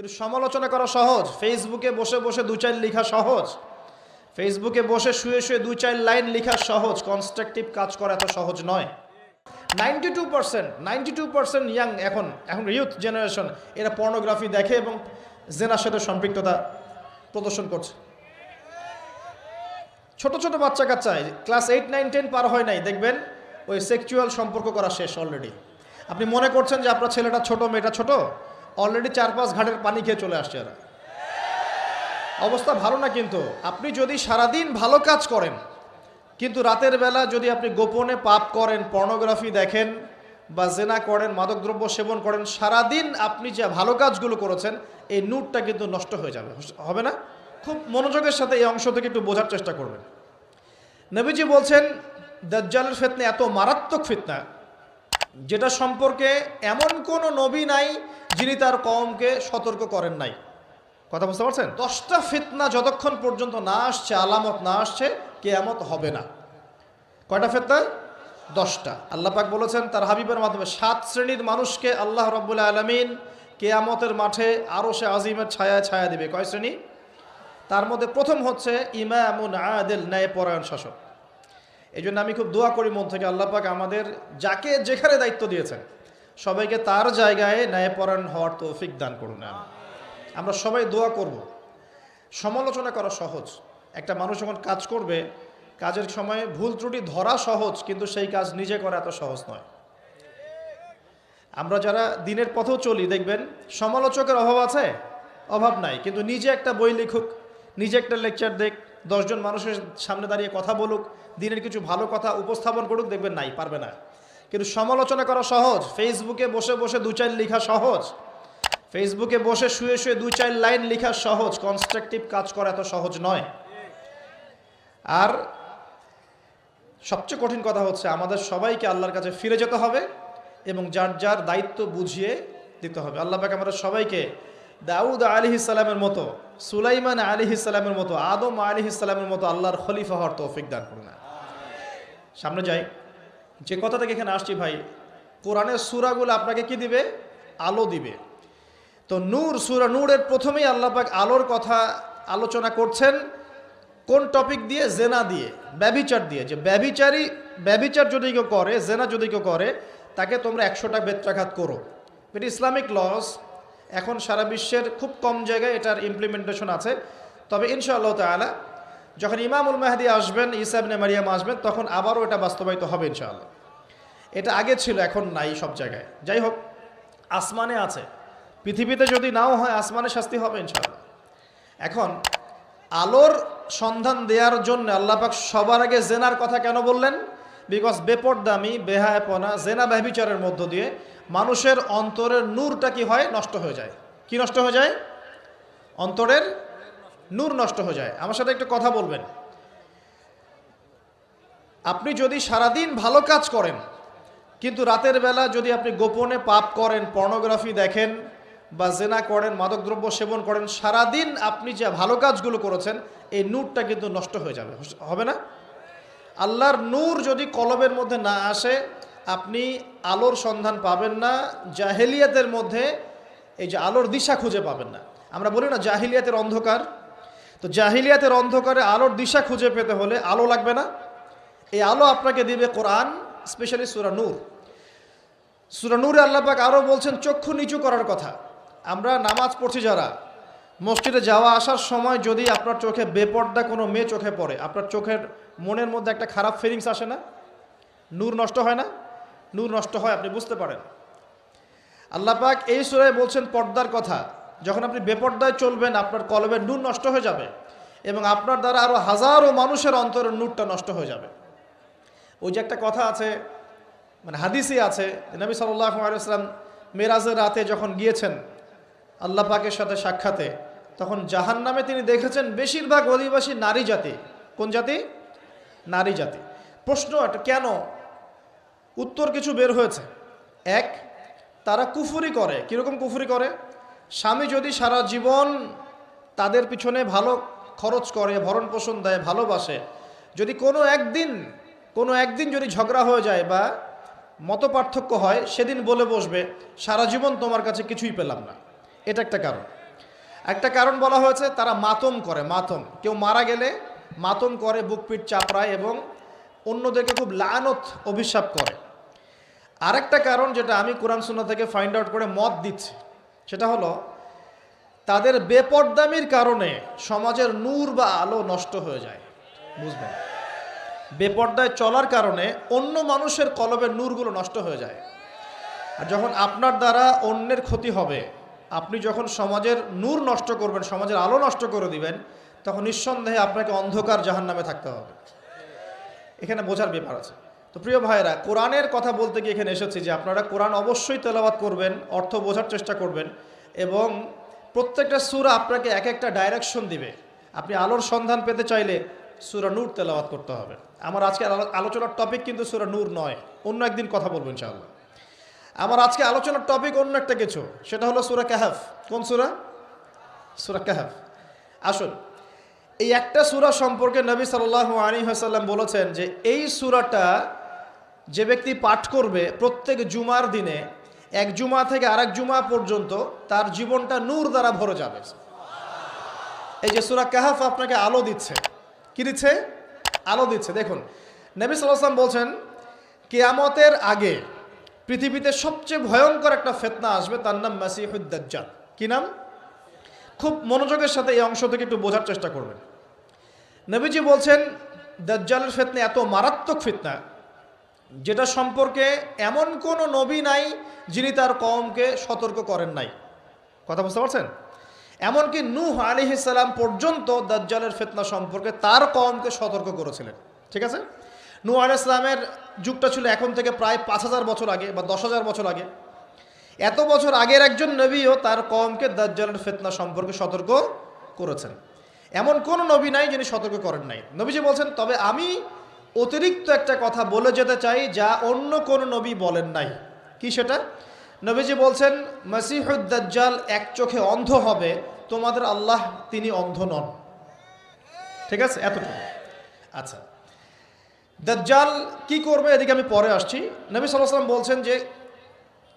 কিন্তু সমালোচনা করা সহজ। ফেসবুকে বসে বসে দু চার লেখা সহজ। ফেসবুকে বসে শুয়ে শুয়ে দুই চার লাইন লেখা সহজ। কনস্ট্রাকটিভ কাজ করা এত সহজ নয়। Ninety two percent ninety two percent young এখন এখন ইউথ জেনারেশন এরা পর্নোগ্রাফি দেখে এবং জেনার সাথে সম্পৃক্ততা প্রদর্শন করছে। ছোট ছোট বাচ্চা কাচ্চায় ক্লাস এইট নাইন টেন পার হয় নাই, দেখবেন ওই সেক্সুয়াল সম্পর্ক করা শেষ অলরেডি আপনি মনে করছেন যে আপনার ছেলেটা ছোট, মেয়েটা ছোট? অলরেডি চার পাঁচ ঘাটের পানি খেয়ে চলে আসছে এরা। অবস্থা ভালো না কিন্তু। আপনি যদি সারাদিন ভালো কাজ করেন, কিন্তু রাতের বেলা যদি আপনি গোপনে পাপ করেন পর্নোগ্রাফি দেখেন বা জেনা করেন, মাদকদ্রব্য সেবন করেন, সারাদিন আপনি যে ভালো কাজগুলো করেছেন, এই নুটটা কিন্তু নষ্ট হয়ে যাবে। হবে না? খুব মনোযোগের সাথে এই অংশ থেকে একটু বোঝার চেষ্টা করবেন। নবীজি বলছেন, দাজ্জালের ফিতনা এত মারাত্মক ফিতনা যেটা সম্পর্কে এমন কোনো নবী নাই যিনি তার কমকে সতর্ক করেন নাই। কথা বুঝতে পারছেন? দশটা ফিতনা যতক্ষণ পর্যন্ত না আসছে, আলামত না আসছে, কেয়ামত হবে না। কয়টা ফিতনা? দশটা। পাক বলেছেন, তার হাবিবের মাধ্যমে সাত শ্রেণির মানুষকে আল্লাহ রব্বুল আলমিন কেয়ামতের মাঠে আরও সে আজিমের ছায়া ছায়া দিবে। কয় শ্রেণি? তার মধ্যে প্রথম হচ্ছে ইমামুন আদেল ন্যায় পরায়ণ শাসক। এই জন্য আমি খুব দোয়া করি মন থেকে আল্লাহ পাক আমাদের যাকে যেখানে দায়িত্ব দিয়েছেন, সবাইকে তার জায়গায় ন্যায়পরায়ণ হওয়ার তৌফিক দান করুন। আমরা সবাই দোয়া করব। সমালোচনা করা সহজ। একটা মানুষ যখন কাজ করবে, কাজের সময় ভুল ত্রুটি ধরা সহজ, কিন্তু সেই কাজ নিজে করা এত সহজ নয়। আমরা যারা দিনের পথেও চলি, দেখবেন সমালোচকের অভাব আছে, অভাব নাই, কিন্তু নিজে একটা বই লিখুক, নিজে একটা লেকচার দেখ দশজন মানুষের সামনে দাঁড়িয়ে কথা বলুক, দিনের কিছু ভালো কথা উপস্থাপন করুক, দেখবেন নাই, পারবে না। কিন্তু সমালোচনা করা সহজ। ফেসবুকে বসে বসে দু চার লেখা সহজ। ফেসবুকে বসে শুয়ে শুয়ে দুই চার লাইন লেখা সহজ। কনস্ট্রাকটিভ কাজ করা এত সহজ নয়। আর সবচেয়ে কঠিন কথা হচ্ছে, আমাদের সবাইকে আল্লাহর কাছে ফিরে যেতে হবে এবং যার যার দায়িত্ব বুঝিয়ে দিতে হবে। আল্লাহ পাক আমাদের সবাইকে দাউদ আলী ইসলামের মতো, সুলাইমান আলী ইসলামের মতো, আদম আলী ইসলামের মতো আল্লাহর খলিফা হওয়ার তৌফিক দান করুন। সামনে যাই। যে কথা থেকে এখানে আসছি ভাই, কোরআনের সুরাগুলো আপনাকে কি দিবে? আলো দিবে। তো নূর, সুরা নূরের প্রথমেই আল্লাহ পাক আলোর কথা আলোচনা করছেন, কোন টপিক দিয়ে? জেনা দিয়ে ব্যবিচার দিয়ে। যে ব্যবিচারী ব্যবিচার যদি কেউ করে, জেনা যদি কেউ করে, তাকে তোমরা একশোটা বেত্রাঘাত করো। এটি ইসলামিক লস এখন সারা বিশ্বের খুব কম জায়গায় এটার ইমপ্লিমেন্টেশন আছে। তবে ইনশাআল্লাহ তালা যখন ইমামুল মাহাদি আসবেন ইসাবনে মারিয়াম আসবেন, তখন আবারও এটা বাস্তবায়িত হবে ইনশাআল্লাহ। এটা আগে ছিল, এখন নাই সব জায়গায়। যাই হোক, আসমানে আছে। পৃথিবীতে যদি নাও হয়, আসমানে শাস্তি হবে ইনশাআল্লাহ। এখন, আলোর সন্ধান দেওয়ার জন্য আল্লাপাক সবার আগে জেনার কথা কেন বললেন? বিকজ বেপরদামি, বেহায়পনা, জেনা ব্যবিচারের মধ্য দিয়ে মানুষের অন্তরের নূরটা কি হয়? নষ্ট হয়ে যায়। কি নষ্ট হয়ে যায়? অন্তরের নূর নষ্ট হয়ে যায়। আমার সাথে একটু কথা বলবেন। আপনি যদি সারাদিন ভালো কাজ করেন, কিন্তু রাতের বেলা যদি আপনি গোপনে পাপ করেন, পর্নোগ্রাফি দেখেন বা জেনা করেন, মাদকদ্রব্য সেবন করেন, সারাদিন আপনি যে ভালো কাজগুলো করেছেন, এই নূরটা কিন্তু নষ্ট হয়ে যাবে। হবে না? আল্লাহর নূর যদি কলবের মধ্যে না আসে আপনি আলোর সন্ধান পাবেন না, জাহেলিয়াতের মধ্যে এই যে আলোর দিশা খুঁজে পাবেন না। আমরা বলি না জাহিলিয়াতের অন্ধকার। তো জাহিলিয়াতের অন্ধকারে আলোর দিশা খুঁজে পেতে হলে আলো লাগবে না। এই আলো আপনাকে দিবে কোরআন, স্পেশালি সুরা নূর। সুরা নূরে আল্লাপাক আরও বলছেন, চক্ষু নিচু করার কথা। আমরা নামাজ পড়ছি যারা, মসজিদে যাওয়া আসার সময় যদি আপনার চোখে বেপর্দা কোনো মেয়ে চোখে পড়ে, আপনার চোখের মনের মধ্যে একটা খারাপ ফিলিংস আসে না? নূর নষ্ট হয় না? নূর নষ্ট হয়, আপনি বুঝতে পারেন। আল্লাপাক এই সুরায় বলছেন পর্দার কথা। যখন আপনি বেপর্দায় চলবেন, আপনার কলবের নূর নষ্ট হয়ে যাবে এবং আপনার দ্বারা আরও হাজারো মানুষের অন্তরের নূরটা নষ্ট হয়ে যাবে। ওই যে একটা কথা আছে মানে হাদিসই আছে নবী সাল্লাহ আলাইসলাম মেরাজের রাতে যখন গিয়েছেন আল্লাহ পাকের সাথে সাক্ষাতে, তখন জাহান নামে তিনি দেখেছেন বেশিরভাগ অধিবাসী নারী জাতি। কোন জাতি? নারী জাতি। প্রশ্ন এটা কেন উত্তর কিছু বের হয়েছে। এক, তারা কুফুরি করে। কীরকম কুফুরি করে? স্বামী যদি সারা জীবন তাদের পিছনে ভালো খরচ করে, ভরণ পোষণ দেয়, ভালোবাসে, যদি কোনো একদিন কোনো একদিন যদি ঝগড়া হয়ে যায় বা মত পার্থক্য হয়, সেদিন বলে বসবে, সারা জীবন তোমার কাছে কিছুই পেলাম না। এটা একটা কারণ। একটা কারণ বলা হয়েছে, তারা মাতম করে, মাতম। কেউ মারা গেলে মাতম করে, বুক পিঠ চাপড়ায় এবং অন্যদেরকে খুব লানত অভিশাপ করে। আরেকটা কারণ যেটা আমি কোরআন সুন্না থেকে ফাইন্ড আউট করে মত দিচ্ছি, সেটা হলো তাদের বেপর্দামির কারণে সমাজের নূর বা আলো নষ্ট হয়ে যায়। বুঝবেন? বেপর্দায় চলার কারণে অন্য মানুষের কলবের নূরগুলো নষ্ট হয়ে যায়। আর যখন আপনার দ্বারা অন্যের ক্ষতি হবে, আপনি যখন সমাজের নূর নষ্ট করবেন, সমাজের আলো নষ্ট করে দিবেন, তখন নিঃসন্দেহে আপনাকে অন্ধকার জাহান নামে থাকতে হবে। এখানে বোঝার ব্যাপার আছে। তো প্রিয় ভাইয়েরা, কোরআনের কথা বলতে গিয়ে এখানে এসেছি যে আপনারা কোরআন অবশ্যই তেলাবাত করবেন, অর্থ বোঝার চেষ্টা করবেন এবং প্রত্যেকটা সুরা আপনাকে এক একটা ডাইরেকশন দিবে। আপনি আলোর সন্ধান পেতে চাইলে সুরা নূর তেলাওয়াত করতে হবে। আমার আজকে আলোচনার টপিক কিন্তু সুরা নূর নয়, অন্য একদিন কথা বলব ইনশাআল্লাহ। আমার আজকে আলোচনার টপিক অন্য একটা কিছু, সেটা হলো সুরা কাহাফ। কোন সুরা? সুরা কাহাফ। আসুন, এই একটা সুরা সম্পর্কে নবী সাল্লাহ আলী হাসাল্লাম বলেছেন যে এই সুরাটা যে ব্যক্তি পাঠ করবে প্রত্যেক জুমার দিনে, এক জুমা থেকে আরেক জুমা পর্যন্ত তার জীবনটা নূর দ্বারা ভরে যাবে। এই যে সুরা কাহাফ আপনাকে আলো দিচ্ছে। কি দিচ্ছে? আলো দিচ্ছে। দেখুন, নবী সাল্লাম বলছেন, কেয়ামতের আগে পৃথিবীতে সবচেয়ে ভয়ঙ্কর একটা ফেতনা আসবে, তার নাম মাসিহুদ্দাজ্জাল কি নাম? খুব মনোযোগের সাথে এই অংশ থেকে একটু বোঝার চেষ্টা করবেন। নবীজি বলছেন, দাজ্জালের ফিতনা এত মারাত্মক ফিতনা যেটা সম্পর্কে এমন কোনো নবী নাই যিনি তার কওমকে সতর্ক করেন নাই। কথা বুঝতে পারছেন? এমনকি নূহ আলিহিসাল্লাম পর্যন্ত দাজ্জালের ফেতনা সম্পর্কে তার কওমকে সতর্ক করেছিলেন। ঠিক আছে? নূহ আলি ইসলামের যুগটা ছিল এখন থেকে প্রায় পাঁচ হাজার বছর আগে বা দশ হাজার বছর আগে। এত বছর আগের একজন নবীও তার কমকে দাজ্জালের ফেতনা সম্পর্কে সতর্ক করেছেন। এমন কোন নবী নাই যিনি সতর্ক করেন নাই। নবীজি বলছেন, তবে আমি অতিরিক্ত একটা কথা বলে যেতে চাই যা অন্য কোন নবী বলেন নাই। কি সেটা? নবীজি বলছেন মাসিহুদ্দাজ্জাল এক চোখে অন্ধ হবে, তোমাদের আল্লাহ তিনি অন্ধ নন। ঠিক আছে? এতটুকু। আচ্ছা। দাজ্জাল কি করবে? এদিকে আমি পরে আসছি। নবী সাল্লাম বলছেন যে,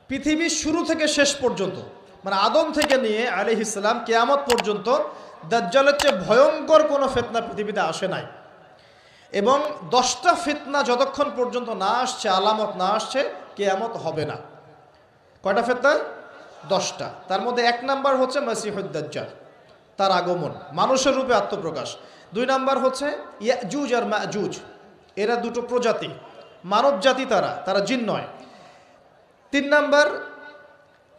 পৃথিবীর শুরু থেকে শেষ পর্যন্ত মানে আদম থেকে নিয়ে আলি ইসলাম কেয়ামত পর্যন্ত, দাজ্জালের চেয়ে ভয়ঙ্কর কোনো ফেতনা পৃথিবীতে আসে নাই। এবং দশটা ফিতনা যতক্ষণ পর্যন্ত না আসছে, আলামত না আসছে, কেয়ামত হবে না। কয়টা ফেতনা? দশটা। তার মধ্যে এক নাম্বার হচ্ছে মাসিহুদ্দাজ্জাল তার আগমন, মানুষের রূপে আত্মপ্রকাশ। দুই নাম্বার হচ্ছে ইয়াজুজ আর মাজুজ, এরা দুটো প্রজাতি, মানব জাতি তারা তারা জিন নয়। তিন নাম্বার,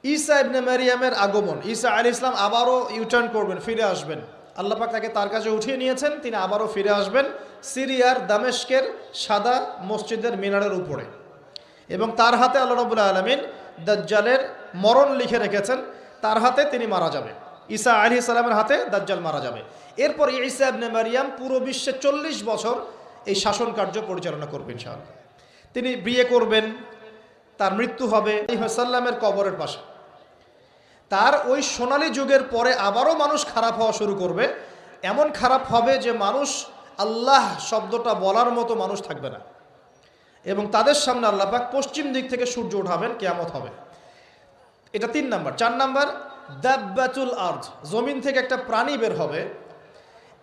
ঈসা ইবনে মারিয়ামের আগমন, ঈসা আলী ইসলাম আবারও ইউটার্ন করবেন, ফিরে আসবেন। আল্লাপাক তাকে তার কাছে উঠিয়ে নিয়েছেন, তিনি আবারও ফিরে আসবেন সিরিয়ার দামেস্কের সাদা মসজিদের মিনারের উপরে। এবং তার হাতে আল্লাহ রবুল্লা আলমিন দাজ্জালের মরণ লিখে রেখেছেন, তার হাতে তিনি মারা যাবে। ঈসা আলী সালামের হাতে দাজ্জাল মারা যাবে। এরপর ঈসা ইবনে মারিয়াম পুরো বিশ্বে চল্লিশ বছর এই শাসন কার্য পরিচালনা করবেন ইনশাআল্লাহ। তিনি বিয়ে করবেন, তার মৃত্যু হবে সাল্লামের কবরের পাশে। তার ওই সোনালী যুগের পরে আবারও মানুষ খারাপ হওয়া শুরু করবে। এমন খারাপ হবে যে মানুষ আল্লাহ শব্দটা বলার মতো মানুষ থাকবে না। এবং তাদের সামনে আল্লাহ পাক পশ্চিম দিক থেকে সূর্য উঠাবেন, কেয়ামত হবে। এটা তিন নাম্বার। চার নাম্বার, দাব্বাতুল আর্থ জমিন থেকে একটা প্রাণী বের হবে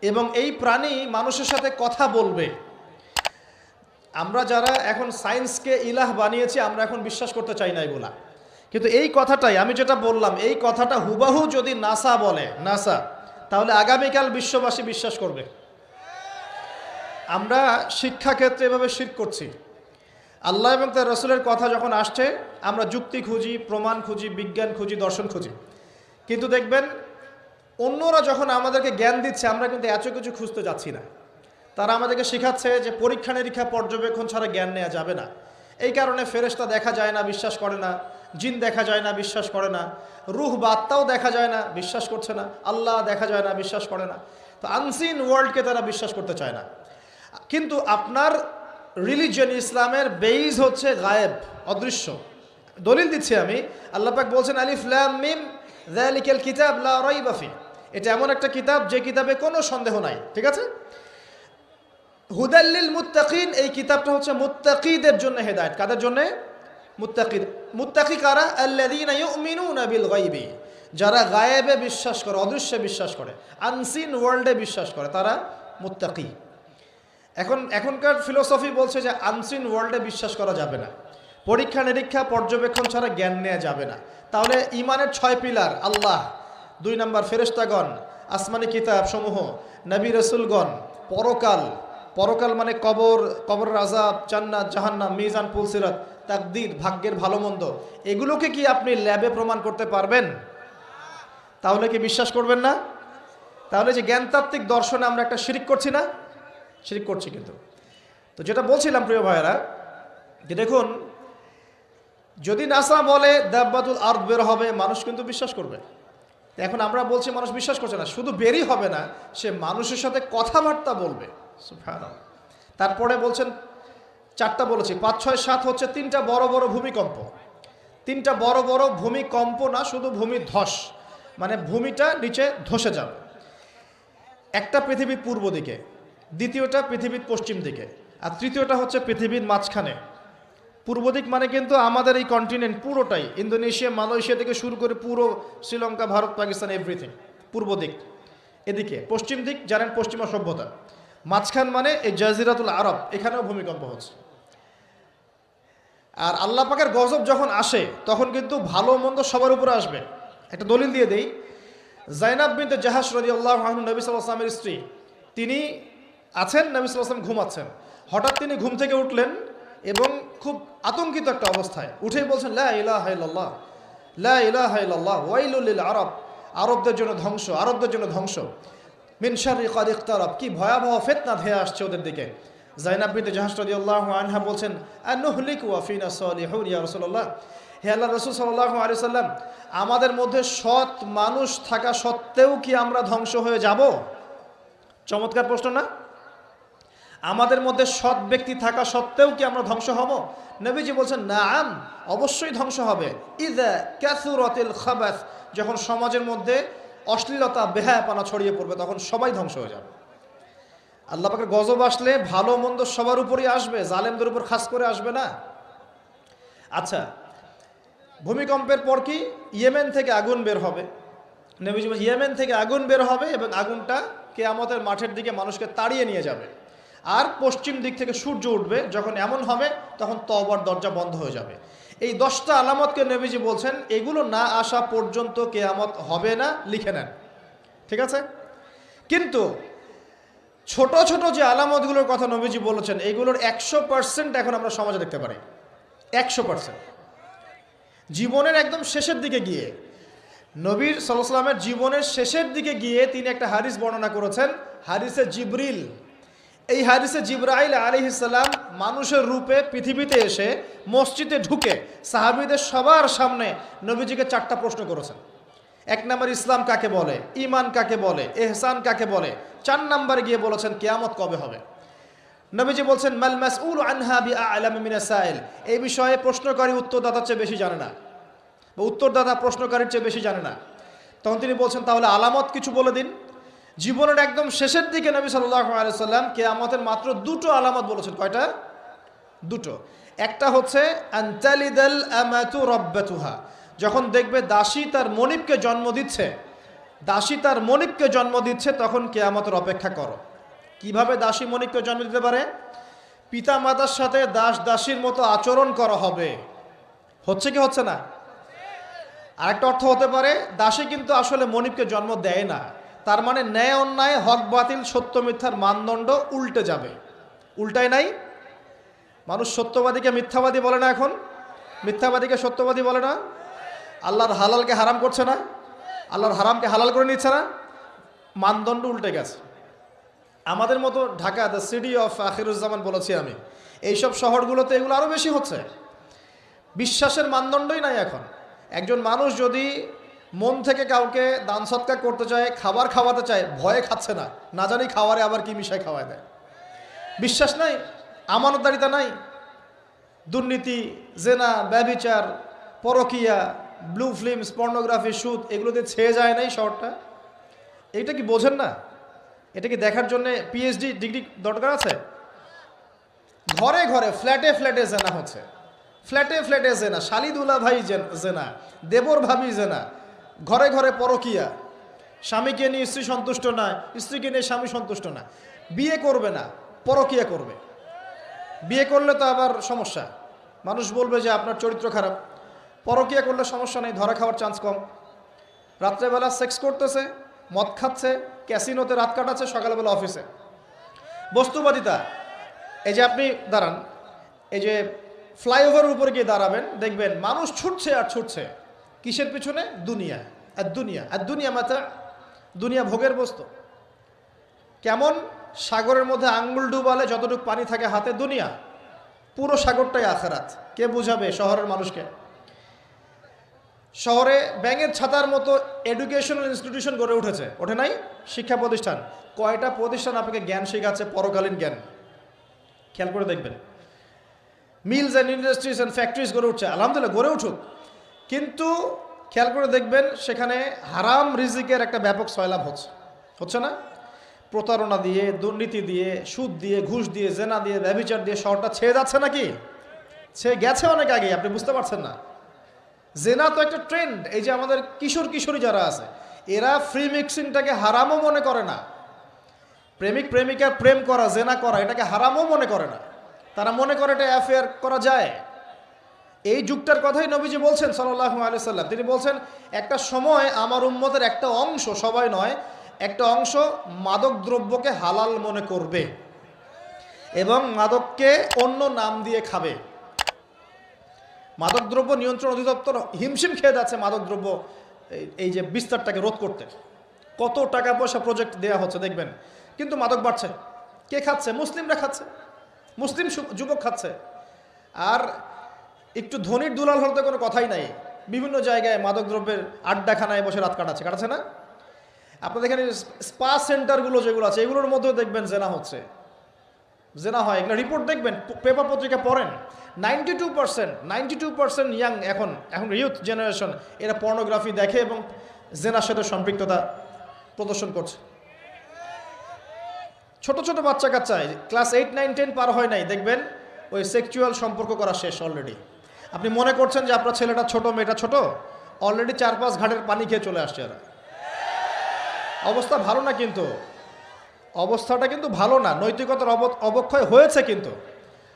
এবং এই প্রাণী মানুষের সাথে কথা বলবে। আমরা যারা এখন সায়েন্সকে ইলাহ বানিয়েছি, আমরা এখন বিশ্বাস করতে চাই না এগুলা। কিন্তু এই কথাটাই, আমি যেটা বললাম, এই কথাটা হুবাহু যদি নাসা বলে, নাসা, তাহলে আগামীকাল বিশ্ববাসী বিশ্বাস করবে। আমরা শিক্ষাক্ষেত্রে এভাবে শির করছি। আল্লাহ এবং তার রসুলের কথা যখন আসছে, আমরা যুক্তি খুঁজি, প্রমাণ খুঁজি, বিজ্ঞান খুঁজি, দর্শন খুঁজি। কিন্তু দেখবেন, অন্যরা যখন আমাদেরকে জ্ঞান দিচ্ছে, আমরা কিন্তু এত কিছু খুঁজতে যাচ্ছি না। তারা আমাদেরকে শেখাচ্ছে যে পরীক্ষা নিরীক্ষা পর্যবেক্ষণ ছাড়া জ্ঞান নেওয়া যাবে না। এই কারণে ফেরেশতা দেখা যায় না, বিশ্বাস করে না। জিন দেখা যায় না, বিশ্বাস করে না। রুহ বা আত্মাও দেখা যায় না, বিশ্বাস করছে না। আল্লাহ দেখা যায় না, বিশ্বাস করে না। তো আনসিন ওয়ার্ল্ডকে তারা বিশ্বাস করতে চায় না। কিন্তু আপনার রিলিজিয়ন ইসলামের বেইজ হচ্ছে গায়েব, অদৃশ্য। দলিল দিচ্ছি আমি। আল্লাহ পাক বলছেন, আলিফ লাম মিম, যালিকাল কিতাব লা এটা এমন একটা কিতাব যে কিতাবে কোনো সন্দেহ নাই, ঠিক আছে? হুদাল্লিল মুত্তাকিন, এই কিতাবটা হচ্ছে মুত্তাকিদের জন্য হেদায়েত। কাদের জন্য? মুত্তাকিদ। মুত্তাকি কারা? গায়বি। যারা গায়েবে বিশ্বাস করে, অদৃশ্যে বিশ্বাস করে আনসিন ওয়ার্ল্ডে বিশ্বাস করে, তারা মুত্তাকি। এখন এখনকার ফিলোসফি বলছে যে আনসিন ওয়ার্ল্ডে বিশ্বাস করা যাবে না। পরীক্ষা নিরীক্ষা, পর্যবেক্ষণ ছাড়া জ্ঞান নেওয়া যাবে না। তাহলে ইমানের ছয় পিলার, আল্লাহ, দুই নম্বর ফেরেস্তাগণ আসমানি কিতাব সমূহ, নবী রসুলগণ, পরকাল পরকাল মানে কবর কবর আজাব জান্নাত, জাহান্নাম, মিজান পুলসিরাত তাকদির, ভাগ্যের ভালো মন্দ, এগুলোকে কি আপনি ল্যাবে প্রমাণ করতে পারবেন? তাহলে কি বিশ্বাস করবেন না? তাহলে যে জ্ঞানতাত্ত্বিক দর্শনে আমরা একটা শিরিক করছি না? শিরিক করছি কিন্তু। তো যেটা বলছিলাম, প্রিয় ভাইয়েরা, যে দেখুন, যদি নাসা বলে দাব্বাতুল আর্থ বের হবে, মানুষ কিন্তু বিশ্বাস করবে। এখন আমরা বলছি মানুষ বিশ্বাস করছে না, শুধু বেরই হবে না, সে মানুষের সাথে কথাবার্তা বলবে। তারপরে বলছেন চারটা বলেছি, পাঁচ, ছয়, সাত হচ্ছে তিনটা বড় বড় ভূমিকম্প। তিনটা বড় বড় ভূমিকম্প না, শুধু ভূমি ধস মানে ভূমিটা নিচে ধসে যাবে। একটা পৃথিবীর পূর্ব দিকে, দ্বিতীয়টা পৃথিবীর পশ্চিম দিকে, আর তৃতীয়টা হচ্ছে পৃথিবীর মাঝখানে। পূর্ব দিক মানে কিন্তু আমাদের এই কন্টিনেন্ট পুরোটাই, ইন্দোনেশিয়া, মালয়েশিয়া থেকে শুরু করে পুরো শ্রীলঙ্কা, ভারত, পাকিস্তান এভরিথিং পূর্ব দিক। এদিকে, পশ্চিম দিক, জানেন পশ্চিমা সভ্যতা। মাঝখান মানে এই জাজিরাতুল আরব, এখানেও ভূমিকম্প হচ্ছে। আর আল্লাহ পাকের গজব যখন আসে, তখন কিন্তু ভালো মন্দ সবার উপরে আসবে। একটা দলিল দিয়ে দেই। জাইনাব বিনতে জাহাজ রদি আল্লাহ নবী সাল্লামের স্ত্রী, তিনি আছেন, নবী সাল্লাম ঘুমাচ্ছেন। হঠাৎ তিনি ঘুম থেকে উঠলেন এবং খুব আতঙ্কিত একটা অবস্থায় উঠেই বলছেন, লা লা আরব, আরবদের জন্য ধ্বংস, আরবদের জন্য ধ্বংস। মিন শাররি কাদ ইকতারাব কি ভয়াবহ ফিতনা ধেয়ে আসছে ওদের দিকে। জাইনাব বিনতে জাহাজ রাদিয়াল্লাহু আনহা বলছেন, আনুহলিক ওয়া ফিনা সালিহুন ইয়া রাসূলুল্লাহ? হে আল্লাহ রাসূল সাল্লাল্লাহু আলাইহি সাল্লাম, আমাদের মধ্যে সৎ মানুষ থাকা সত্ত্বেও কি আমরা ধ্বংস হয়ে যাব? চমৎকার প্রশ্ন না? আমাদের মধ্যে সৎ ব্যক্তি থাকা সত্ত্বেও কি আমরা ধ্বংস হব? নবীজি বলছেন নাম অবশ্যই ধ্বংস হবে। ইদা ক্যাথুরতিল খাবাস, যখন সমাজের মধ্যে অশ্লীলতা, বেহায়াপানা ছড়িয়ে পড়বে, তখন সবাই ধ্বংস হয়ে যাবে। আল্লাহ পাকের গজব আসলে ভালো মন্দ সবার উপরই আসবে, জালেমদের উপর খাস করে আসবে না। আচ্ছা ভূমিকম্পের পর কি ইয়েমেন থেকে আগুন বের হবে? ইয়েমেন থেকে আগুন বের হবে এবং আগুনটা কেয়ামতের মাঠের দিকে মানুষকে তাড়িয়ে নিয়ে যাবে। আর পশ্চিম দিক থেকে সূর্য উঠবে, যখন এমন হবে, তখন তবার দরজা বন্ধ হয়ে যাবে। এই দশটা আলামতকে নবীজি বলছেন, এগুলো না আসা পর্যন্ত কেয়ামত হবে না, লিখে নেন। ঠিক আছে? কিন্তু ছোট ছোট যে আলামতগুলোর কথা নবীজি বলেছেন, এগুলোর একশো পার্সেন্ট এখন আমরা সমাজে দেখতে পারি। একশো পার্সেন্ট জীবনের একদম শেষের দিকে গিয়ে, নবীর সাল্লামের জীবনের শেষের দিকে গিয়ে তিনি একটা হারিস বর্ণনা করেছেন হারিসে জিবরিল। এই হারিসে জিব্রাইল আলিহিসাল্লাম মানুষের রূপে পৃথিবীতে এসে মসজিদে ঢুকে সাহাবিদের সবার সামনে নবীজিকে চারটা প্রশ্ন করেছেন। এক নম্বর ইসলাম কাকে বলে? ইমান কাকে বলে? এহসান কাকে বলে? চার নম্বরে গিয়ে বলেছেন কেয়ামত কবে হবে? নবীজি বলছেন, মাল মাসউল আনহা বি এই বিষয়ে প্রশ্নকারী উত্তরদাতার চেয়ে বেশি জানে না বা উত্তরদাতা প্রশ্নকারীর চেয়ে বেশি জানে না। তখন তিনি বলছেন, তাহলে আলামত কিছু বলে দিন। জীবনের একদম শেষের দিকে নবী সাল্লাহ আলাইসাল্লাম কেয়ামতের মাত্র দুটো আলামত বলেছেন। কয়টা? দুটো। একটা হচ্ছে আমাতু যখন দেখবে দাসী তার মনিবকে জন্ম দিচ্ছে, দাসী তার মনিবকে জন্ম দিচ্ছে, তখন কেয়ামতের অপেক্ষা করো। কীভাবে দাসী মনিবকে জন্ম দিতে পারে? পিতা মাতার সাথে দাস দাসীর মতো আচরণ করা হবে। হচ্ছে কি হচ্ছে না? আরেকটা অর্থ হতে পারে, দাসী কিন্তু আসলে মনিবকে জন্ম দেয় না। তার মানে ন্যায় অন্যায়, হক বাতিল, সত্য মিথ্যার মানদণ্ড উল্টে যাবে। উল্টায় নাই। মানুষ সত্যবাদীকে মিথ্যাবাদী বলে না এখন। মিথ্যাবাদীকে সত্যবাদী বলে না। আল্লাহর হালালকে হারাম করছে না, আল্লাহর হারামকে হালাল করে নিচ্ছে না, মানদণ্ড উল্টে গেছে। আমাদের মতো Dhaka the city of Akhiruzzaman বলেছি আমি, এইসব শহরগুলোতে এগুলো আরও বেশি হচ্ছে। বিশ্বাসের মানদণ্ডই নাই এখন। একজন মানুষ যদি মন থেকে কাউকে দান সৎকার করতে চায়, খাবার খাওয়াতে চায়, ভয়ে খাচ্ছে না না জানি খাওয়ারে আবার কি মিশায় খাওয়ায় দেয়। বিশ্বাস নাই, আমানতদারিতা নাই। দুর্নীতি, জেনা, ব্যবিচার, পরকিয়া ব্লু ফিল্মস পর্নোগ্রাফি সুদ এগুলোতে ছেয়ে যায় নাই শহরটা। এইটা কি বোঝেন না? এটা কি দেখার জন্য পিএইচডি ডিগ্রি দরকার আছে? ঘরে ঘরে ফ্ল্যাটে ফ্ল্যাটে জেনা হচ্ছে। ফ্ল্যাটে ফ্ল্যাটে জেনা, শালিদুলা ভাই জেনা, দেবর ভাবি জেনা, ঘরে ঘরে পরকিয়া। স্বামীকে নিয়ে স্ত্রী সন্তুষ্ট না, স্ত্রীকে নিয়ে স্বামী সন্তুষ্ট না। বিয়ে করবে না, পরকিয়া করবে। বিয়ে করলে তো আবার সমস্যা। মানুষ বলবে যে আপনার চরিত্র খারাপ। পরকিয়া করলে সমস্যা নেই, ধরা খাওয়ার চান্স কম। রাত্রেবেলা সেক্স করতেছে, মদ খাচ্ছে ক্যাসিনোতে রাত কাটাচ্ছে, সকালবেলা অফিসে বস্তুবাদিতা, এই যে আপনি দাঁড়ান, এই যে ফ্লাইওভারের উপরে গিয়ে দাঁড়াবেন, দেখবেন মানুষ ছুটছে আর ছুটছে। কিসের পিছনে? দুনিয়া। আর দুনিয়া আর দুনিয়া মাথা, দুনিয়া ভোগের বস্তু। কেমন? সাগরের মধ্যে আঙ্গুল ডুবালে যতটুকু পানি থাকে হাতে দুনিয়া, পুরো সাগরটাই আখারাত। কে বুঝাবে শহরের মানুষকে? শহরে ব্যাঙের ছাতার মতো এডুকেশনাল ইনস্টিটিউশন গড়ে উঠেছে। ওঠে নাই? শিক্ষা প্রতিষ্ঠান। কয়টা প্রতিষ্ঠান আপনাকে জ্ঞান শেখাচ্ছে? পরকালীন জ্ঞান। খেয়াল করে দেখবেন। Mills and industries and factories গড়ে উঠছে। আলহামদুলিল্লাহ, গড়ে উঠুক। কিন্তু খেয়াল করে দেখবেন, সেখানে হারাম রিজিকের একটা ব্যাপক সয়লাভ হচ্ছে। হচ্ছে না? প্রতারণা দিয়ে, দুর্নীতি দিয়ে, সুদ দিয়ে, ঘুষ দিয়ে, জেনা দিয়ে, ব্যবচার দিয়ে শহরটা ছেয়ে যাচ্ছে নাকি? ছেয়ে গেছে অনেক আগে আপনি বুঝতে পারছেন না। জেনা তো একটা ট্রেন্ড এই যে আমাদের কিশোর কিশোরী যারা আছে, এরা ফ্রি মিক্সিংটাকে হারামও মনে করে না। প্রেমিক প্রেমিকার প্রেম করা, জেনা করা, এটাকে হারামও মনে করে না। তারা মনে করে এটা অ্যাফেয়ার করা যায়। এই যুগটার কথাই নবীজি বলছেন সাল্লাহ আলিয়াল্লাম তিনি বলছেন, একটা সময় আমার উম্মতের একটা অংশ, সবাই নয়, একটা অংশ মাদক দ্রব্যকে হালাল মনে করবে এবং মাদককে অন্য নাম দিয়ে খাবে। মাদকদ্রব্য নিয়ন্ত্রণ অধিদপ্তর হিমশিম খেয়ে যাচ্ছে মাদকদ্রব্য, এই- যে বিস্তারটাকে রোধ করতে। কত টাকা পয়সা প্রজেক্ট দেওয়া হচ্ছে, দেখবেন। কিন্তু মাদক বাড়ছে। কে খাচ্ছে? মুসলিমরা খাচ্ছে। মুসলিম যুবক খাচ্ছে। আর একটু ধনির দুলাল হলে তো কোনো কথাই নাই। বিভিন্ন জায়গায় মাদকদ্রব্যের আড্ডাখানায় বসে রাত কাটাচ্ছে। কাটাচ্ছে না? আপনাদের এখানে স্পা সেন্টারগুলো যেগুলো আছে, এগুলোর মধ্যেও দেখবেন জেনা হচ্ছে। জেনা হয়, এগুলো রিপোর্ট দেখবেন পেপার পত্রিকা পড়েন। Ninety two percent ninety two percent young এখন এখন ইউথ জেনারেশন এরা পর্নোগ্রাফি দেখে এবং জেনার সাথে সম্পৃক্ততা প্রদর্শন করছে। ছোট ছোট বাচ্চা কাচ্চায় ক্লাস এইট নাইন টেন পার হয় নাই, দেখবেন ওই সেক্সুয়াল সম্পর্ক করা শেষ অলরেডি আপনি মনে করছেন যে আপনার ছেলেটা ছোট, মেয়েটা ছোট অলরেডি চার, পাঁচ ঘাটের পানি খেয়ে চলে আসছে এরা। অবস্থা ভালো না কিন্তু। অবস্থাটা কিন্তু ভালো না, নৈতিকতার অব- অবক্ষয় হয়েছে কিন্তু।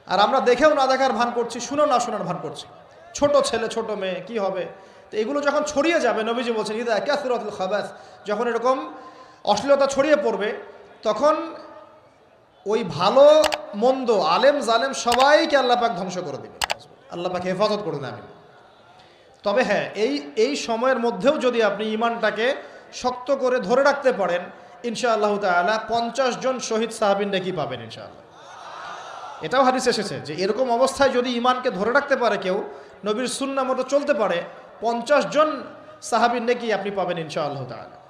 আর আমরা দেখেও না দেখার ভান করছি, শুনেও না শোনার ভান করছি। ছোট ছেলে, ছোট মেয়ে, কি হবে? তো এগুলো যখন ছড়িয়ে যাবে, নবীজি বলছেন, ইদা ক্যাসুরাতুল খাবাস যখন এরকম অশ্লীলতা ছড়িয়ে পড়বে, তখন ওই ভালো, মন্দ, আলেম জালেম সবাইকে আল্লাপাক ধ্বংস করে দেবে। আল্লাপাক হেফাজত করে দেবে তবে হ্যাঁ এই এই সময়ের মধ্যেও যদি আপনি ইমানটাকে শক্ত করে ধরে রাখতে পারেন ইনশাআল্লাহ তালা পঞ্চাশ জন শহীদ সাহাবিন কি পাবেন ইনশাআল্লাহ? এটাও হাদিস এসেছে যে এরকম অবস্থায় যদি ইমানকে ধরে রাখতে পারে কেউ, নবীর সুন্না মতো চলতে পারে, পঞ্চাশ জন সাহাবিন নাকি আপনি পাবেন ইনশাআল্লাহ তাআলা?